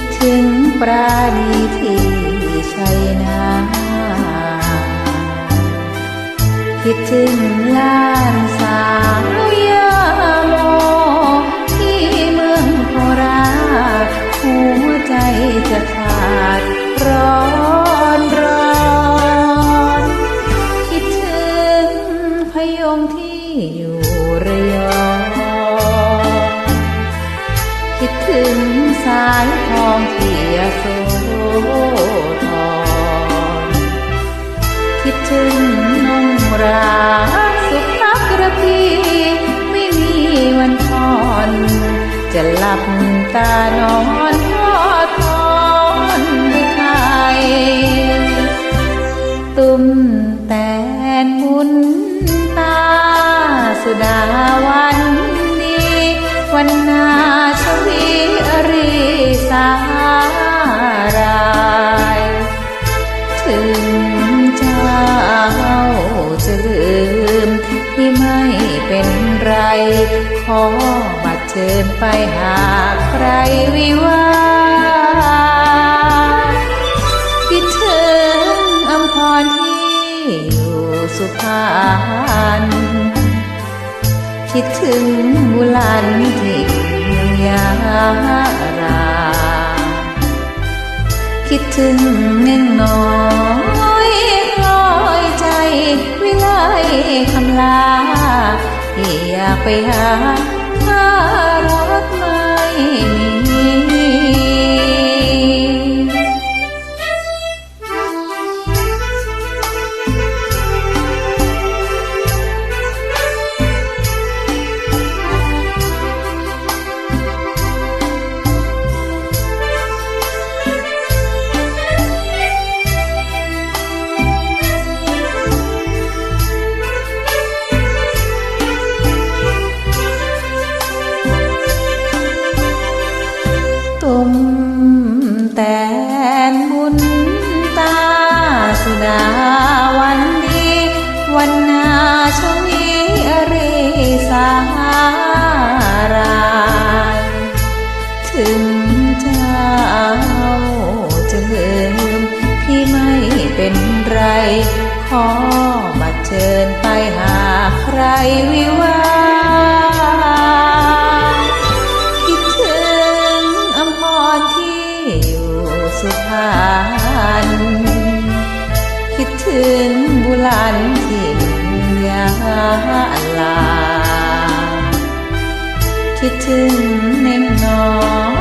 ดถึงปราณีที่ชัยนาคิดถึงล้านสาวยาโมที่เมืองโคราชหัวใจจะขาดร้อนร้อนคิดถึงพยงที่อยู่ายทองที่ยโสธรคิดถึงนงราสุภกระพีไม่มีวันทอนจะหลับตานอนทอดทอนด้วยใครตุ้มแตนมุนตาสุดาวัน ขอบัตรเชิญไปหาใครวิวาคิดถึงอำพรที่อยู่สุพรรณคิดถึงบุลันที่เมืองยาราคิดถึงเน่งน้อย เป็นไร ขอมาเชิญไปหาใครวิวาคิดถึงอำพรที่อยู่สุพรรณคิดถึงบุลันที่ยาลาคิดถึงเน่งน้อย